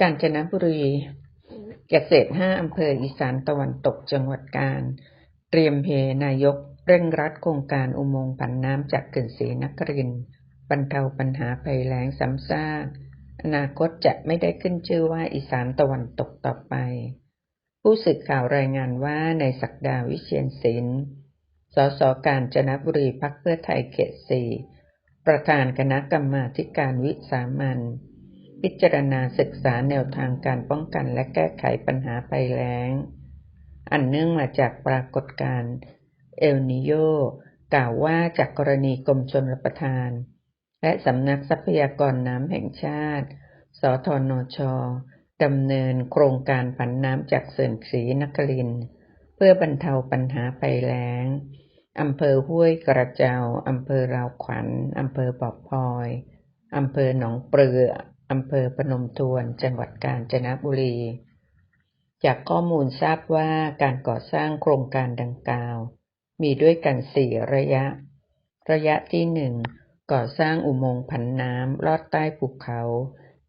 กาญจนบุรีเกษตรห้าอำเภออีสานตะวันตกจังหวัดกาญเตรียมเฮนายกเร่งรัดโครงการอุโมงค์ผันน้ำจากเขื่อนศรีนครินบรรเทาปัญหาภัยแล้งซ้ำซากอนาคตจะไม่ได้ขึ้นชื่อว่าอีสานตะวันตกต่อไป ผู้สื่อข่าวรายงานว่าในศักดาวิเชียนศิลป์ สสกาญจนบุรีพักเพื่อไทยเขตสี่ประธานคณะกรรมาธิการวิสามัน พิจารณาศึกษาแนวทางการป้องกันและแก้ไขปัญหาภัยแล้ง อันเนื่องมาจากปรากฏการณ์เอลนิโยกล่าวว่าจากกรณีกรมชลประทาน และสำนักทรัพยากรน้ำแห่งชาติ สทนชดำเนินโครงการผันน้ำจากเสื่อนศรีนคริน เพื่อบรรเทาปัญหาภัยแล้งอำเภอห้วยกระเจ้าอำเภอราวขวัญอำเภอปอบพลอยอำเภอหนองเปลือ อำเภอพนมทวน จังหวัดกาญจนบุรี จากข้อมูลทราบว่าการก่อสร้างโครงการดังกล่าว มีด้วยกันสี่ระยะ ระยะที่หนึ่งก่อสร้างอุโมงค์ผันน้ำลอดใต้ภูเขา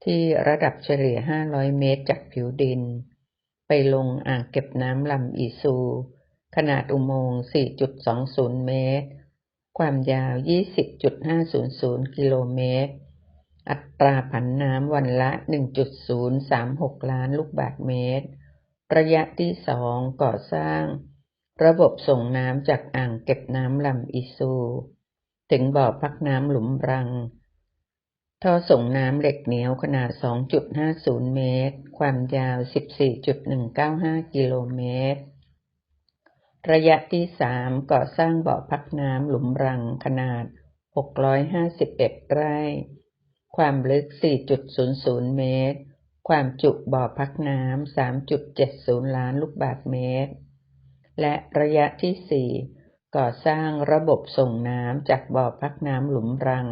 ที่ระดับเฉลี่ย 500 เมตรจากผิวดิน ไปลงอ่างเก็บน้ำลำอีซู ขนาดอุโมงค์ 4.20 เมตร ความยาว 20.500 กิโลเมตร อัตราผันน้ำวันละ 1.036 ล้านลูกบาศก์เมตร ระยะที่สองก่อสร้าง ระบบส่งน้ำจากอ่างเก็บน้ำลำอีซู ถึงบ่อพักน้ำหลุมรัง ท่อส่งน้ำเหล็กเหนียวขนาด 2.50 เมตร ความยาว 14.195 กิโลเมตร ระยะที่สามก่อสร้างบ่อพักน้ำหลุมรังขนาด 651 ไร่ ความลึก 4.00 เมตร ความจุบ่อพักน้ำ 3.70 ล้านลูกบาศก์เมตร และระยะที่ 4 ก่อสร้างระบบส่งน้ำจากบ่อพักน้ำหลุมรัง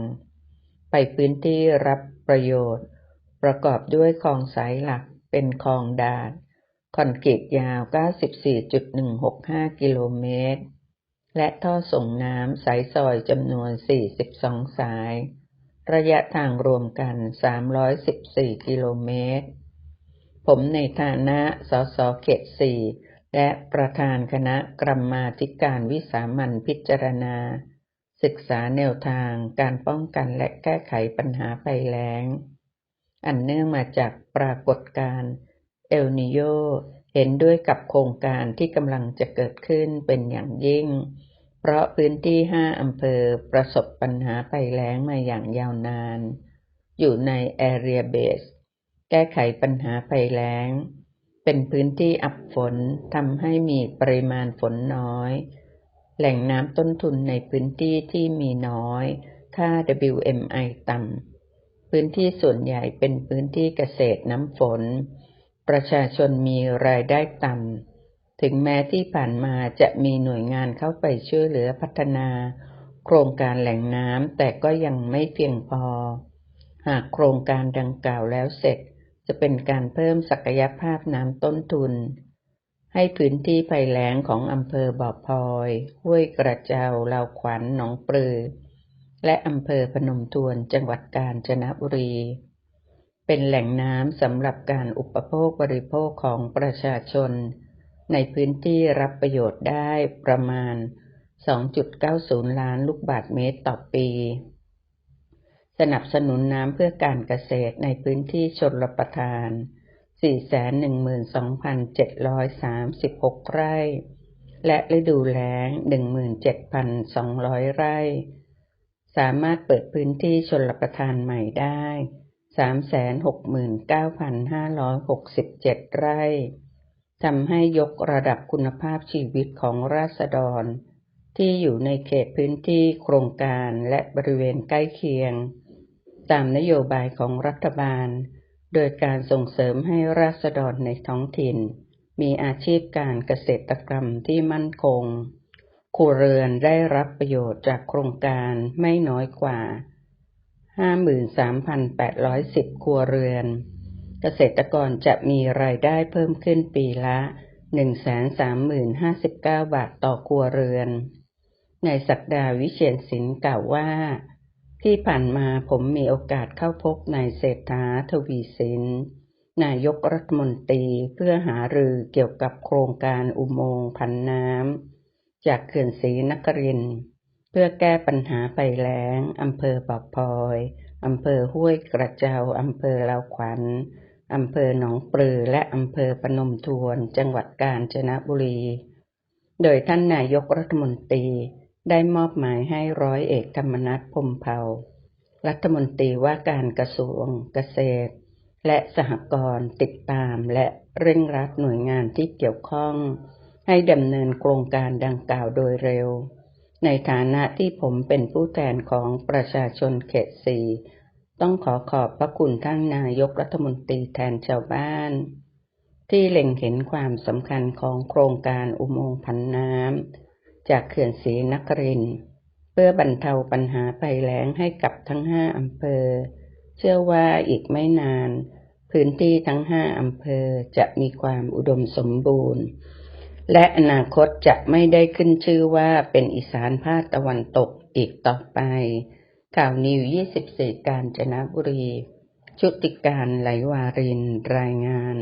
ไปพื้นที่รับประโยชน์ ประกอบด้วยคลองสายหลักเป็นคลองดาดคอนกรีตยาว 94.165 กิโลเมตร และท่อส่งน้ำสายซอยจำนวน 42 สาย ระยะทางรวมกัน 314 กิโลเมตร ผมในฐานะสสเขตสี่และประธานคณะกรรมาธิการวิสามันพิจารณา ศึกษาแนวทางการป้องกันและแก้ไขปัญหาภัยแล้ง อันเนื่องมาจากปรากฏการณ์เอลนิโยเห็นด้วยกับโครงการที่กำลังจะเกิดขึ้นเป็นอย่างยิ่ง เพราะพื้นที่ห้าอำเภอประสบปัญหาภัยแล้งมาอย่างยาวนาน อยู่ใน Area Base แก้ไขปัญหาภัยแล้ง เป็นพื้นที่อับฝนทำให้มีปริมาณฝนน้อย แหล่งน้ำต้นทุนในพื้นที่ที่มีน้อย ค่า WMI ต่ำ พื้นที่ส่วนใหญ่เป็นพื้นที่เกษตรน้ำฝน ประชาชนมีรายได้ต่ำ ถึงแม้ที่ผ่านมาจะมีหน่วยงานเข้าไปช่วยเหลือพัฒนา โครงการแหล่งน้ำแต่ก็ยังไม่เพียงพอ หากโครงการดังกล่าวแล้วเสร็จ จะเป็นการเพิ่มศักยภาพน้ำต้นทุน ให้พื้นที่ภัยแล้งของอำเภอบ่อพลอย ห้วยกระเจ้าลาวขวัญหนองปลือ และอำเภอพนมทวนจังหวัดกาญจนบุรี เป็นแหล่งน้ำสำหรับการอุปโภคบริโภคของประชาชน ในพื้นที่รับประโยชน์ได้ประมาณ 2.90 ล้านลูกบาศก์เมตรต่อปี สนับสนุนน้ำเพื่อการเกษตรในพื้นที่ชนรประทาน 412,736 ไร่ และฤดูแล้ง 17,200 ไร่ สามารถเปิดพื้นที่ชนรประทานใหม่ได้ 369,567 ไร่ ทำให้ยกระดับคุณภาพชีวิตของราษฎร ที่อยู่ในเขตพื้นที่โครงการและบริเวณใกล้เคียง ตามนโยบายของรัฐบาล โดยการส่งเสริมให้ราษฎรในท้องถิ่น มีอาชีพการเกษตรกรรมที่มั่นคงครัวเรือนได้รับประโยชน์จากโครงการไม่น้อยกว่า 53,810 ครัวเรือน เกษตรกรจะมีรายได้เพิ่มขึ้นปีละ130,059 บาทต่อครัวเรือน ในสักดาวิเชียนศิลป์กล่าวว่า ที่ผ่านมาผมมีโอกาสเข้าพบนายเศรษฐาทวีสิน นายกรัฐมนตรีเพื่อหารือเกี่ยวกับโครงการอุโมงค์ผันน้ำจากเขื่อนศรีนคริน เพื่อแก้ปัญหาภัยแล้งอำเภอปากพลอยอำเภอห้วยกระเจ้าอำเภอลาวขวัญ อำเภอหนองปลือและอำเภอพนมทวนจังหวัดกาญจนบุรี โดยท่านนายกรัฐมนตรีได้มอบหมายให้ร้อยเอกธรรมนัฐพมเผารัฐมนตรีว่าการกระทรวงเกษตร และสหกรณ์ติดตามและเร่งรัดหน่วยงานที่เกี่ยวข้อง ให้ดำเนินโครงการดังกล่าวโดยเร็ว ในฐานะที่ผมเป็นผู้แทนของประชาชนเขตสี่ ต้องขอขอบพระคุณท่านนายกรัฐมนตรีแทนชาวบ้าน ที่เล็งเห็นความสำคัญของโครงการอุโมงค์ผันน้ำจากเขื่อนศรีนครินทร์เพื่อบรรเทาปัญหาภัยแล้งให้กับทั้งห้าอำเภอ เชื่อว่าอีกไม่นาน พื้นที่ทั้งห้าอำเภอจะมีความอุดมสมบูรณ์ และอนาคตจะไม่ได้ขึ้นชื่อว่าเป็นอีสานภาคตะวันตกอีกต่อไป ข่าวนิว 24 การจนบุรี ชุติการไหลวารินรายงาน